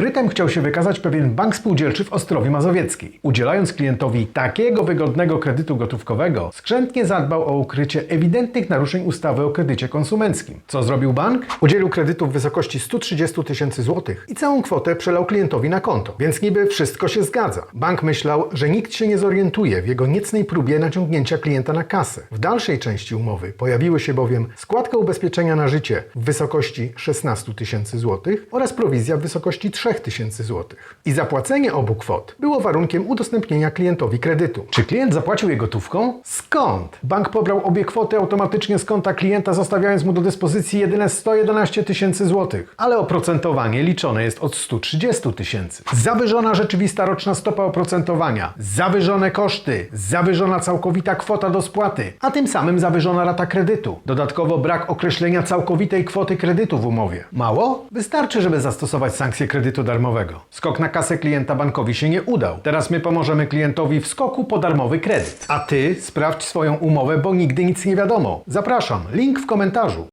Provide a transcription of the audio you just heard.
Sprytem chciał się wykazać pewien bank spółdzielczy w Ostrowi Mazowieckiej. Udzielając klientowi takiego wygodnego kredytu gotówkowego, skrzętnie zadbał o ukrycie ewidentnych naruszeń ustawy o kredycie konsumenckim. Co zrobił bank? Udzielił kredytu w wysokości 130 tysięcy złotych i całą kwotę przelał klientowi na konto. Więc niby wszystko się zgadza. Bank myślał, że nikt się nie zorientuje w jego niecnej próbie naciągnięcia klienta na kasę. W dalszej części umowy pojawiły się bowiem składka ubezpieczenia na życie w wysokości 16 tysięcy złotych oraz prowizja w wysokości 3 tysięcy złotych. I zapłacenie obu kwot było warunkiem udostępnienia klientowi kredytu. Czy klient zapłacił je gotówką? Skąd? Bank pobrał obie kwoty automatycznie z konta klienta, zostawiając mu do dyspozycji jedyne 111 tysięcy złotych. Ale oprocentowanie liczone jest od 130 tysięcy. Zawyżona rzeczywista roczna stopa oprocentowania, zawyżone koszty, zawyżona całkowita kwota do spłaty, a tym samym zawyżona rata kredytu. Dodatkowo brak określenia całkowitej kwoty kredytu w umowie. Mało? Wystarczy, żeby zastosować sankcję kredytu darmowego. Skok na kasę klienta bankowi się nie udał. Teraz my pomożemy klientowi w skoku po darmowy kredyt. A ty sprawdź swoją umowę, bo nigdy nic nie wiadomo. Zapraszam, link w komentarzu.